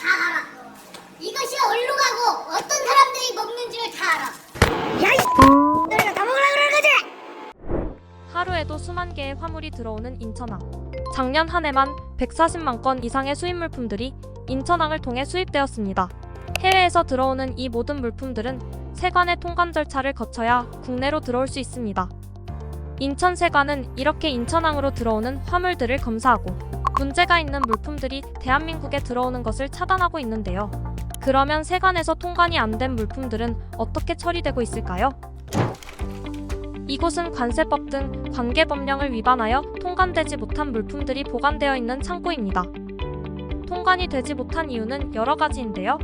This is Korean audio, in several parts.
다 알아. 이것이 어디로 가고 어떤 사람들이 먹는지를 다 알아. 야이 너희가 다 먹으라 그러는 거지? 하루에도 수만 개의 화물이 들어오는 인천항. 작년 한 해만 140만 건 이상의 수입 물품들이 인천항을 통해 수입되었습니다. 해외에서 들어오는 이 모든 물품들은 세관의 통관 절차를 거쳐야 국내로 들어올 수 있습니다. 인천 세관은 이렇게 인천항으로 들어오는 화물들을 검사하고 문제가 있는 물품들이 대한민국에 들어오는 것을 차단하고 있는데요. 그러면 세관에서 통관이 안 된 물품들은 어떻게 처리되고 있을까요? 이곳은 관세법 등 관계 법령을 위반하여 통관되지 못한 물품들이 보관되어 있는 창고입니다. 통관이 되지 못한 이유는 여러 가지인데요.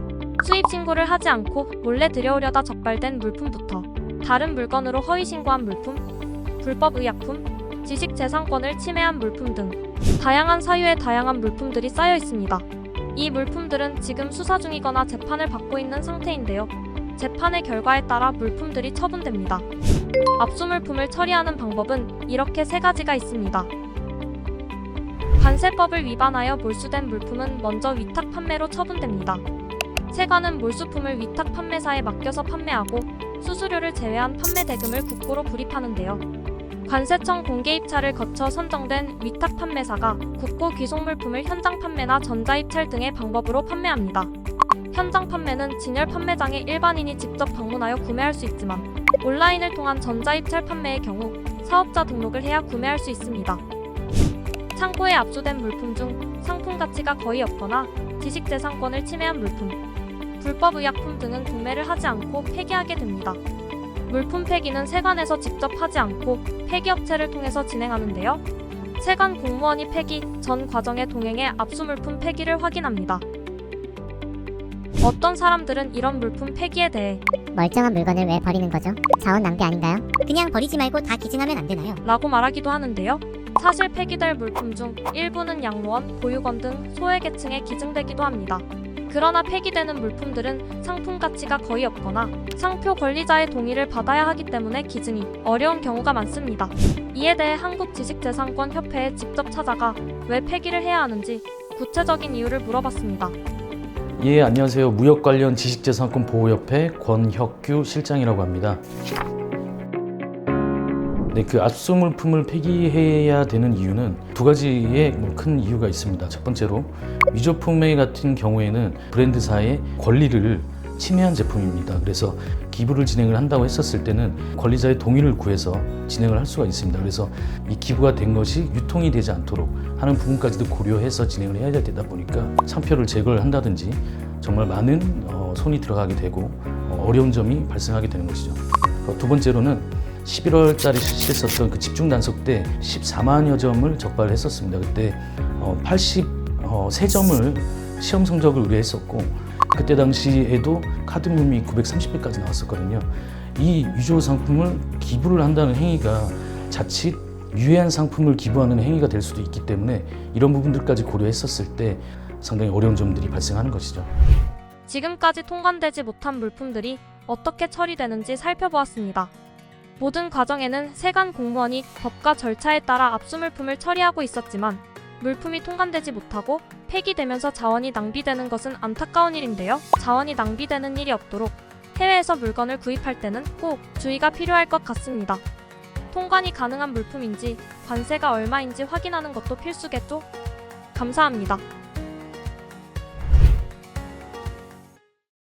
수입 신고를 하지 않고 몰래 들여오려다 적발된 물품부터 다른 물건으로 허위 신고한 물품, 불법 의약품, 지식재산권을 침해한 물품 등 다양한 사유의 다양한 물품들이 쌓여 있습니다. 이 물품들은 지금 수사 중이거나 재판을 받고 있는 상태인데요. 재판의 결과에 따라 물품들이 처분됩니다. 압수물품을 처리하는 방법은 이렇게 세 가지가 있습니다. 관세법을 위반하여 몰수된 물품은 먼저 위탁 판매로 처분됩니다. 세관은 몰수품을 위탁 판매사에 맡겨서 판매하고 수수료를 제외한 판매 대금을 국고로 불입하는데요. 관세청 공개 입찰을 거쳐 선정된 위탁 판매사가 국고 귀속 물품을 현장 판매나 전자 입찰 등의 방법으로 판매합니다. 현장 판매는 진열 판매장에 일반인이 직접 방문하여 구매할 수 있지만 온라인을 통한 전자입찰 판매의 경우 사업자 등록을 해야 구매할 수 있습니다. 창고에 압수된 물품 중 상품 가치가 거의 없거나 지식재산권을 침해한 물품, 불법 의약품 등은 구매를 하지 않고 폐기하게 됩니다. 물품 폐기는 세관에서 직접 하지 않고 폐기업체를 통해서 진행하는데요. 세관 공무원이 폐기 전 과정에 동행해 압수물품 폐기를 확인합니다. 어떤 사람들은 이런 물품 폐기에 대해 멀쩡한 물건을 왜 버리는 거죠? 자원 낭비 아닌가요? 그냥 버리지 말고 다 기증하면 안 되나요? 라고 말하기도 하는데요. 사실 폐기될 물품 중 일부는 양로원, 보육원 등 소외계층에 기증되기도 합니다. 그러나 폐기되는 물품들은 상품 가치가 거의 없거나 상표 권리자의 동의를 받아야 하기 때문에 기증이 어려운 경우가 많습니다. 이에 대해 한국지식재산권협회에 직접 찾아가 왜 폐기를 해야 하는지 구체적인 이유를 물어봤습니다. 예, 안녕하세요. 무역 관련 지식재산권 보호협회 권혁규 실장이라고 합니다. 네, 그 압수물품을 폐기해야 되는 이유는 두 가지의 뭐큰 이유가 있습니다. 첫 번째로 위조품의 같은 경우에는 브랜드사의 권리를 침해한 제품입니다. 그래서 기부를 진행을 한다고 했었을 때는 권리자의 동의를 구해서 진행을 할 수가 있습니다. 그래서 이 기부가 된 것이 유통이 되지 않도록 하는 부분까지도 고려해서 진행을 해야 되다 보니까 상표를 제거를 한다든지 정말 많은 어, 손이 들어가게 되고 어, 어려운 점이 발생하게 되는 것이죠. 어, 두 번째로는 11월달에 실시했었던 그 집중 단속 때 14만여 점을 적발을 했었습니다. 그때 어, 83점을 시험 성적을 의뢰했었고 그때 당시에도 카드뮴이 930배까지 나왔었거든요. 이 유조 상품을 기부를 한다는 행위가 자칫 유해한 상품을 기부하는 행위가 될 수도 있기 때문에 이런 부분들까지 고려했었을 때 상당히 어려운 점들이 발생하는 것이죠. 지금까지 통관되지 못한 물품들이 어떻게 처리되는지 살펴보았습니다. 모든 과정에는 세관 공무원이 법과 절차에 따라 압수물품을 처리하고 있었지만 물품이 통관되지 못하고 폐기되면서 자원이 낭비되는 것은 안타까운 일인데요. 자원이 낭비되는 일이 없도록 해외에서 물건을 구입할 때는 꼭 주의가 필요할 것 같습니다. 통관이 가능한 물품인지 관세가 얼마인지 확인하는 것도 필수겠죠? 감사합니다.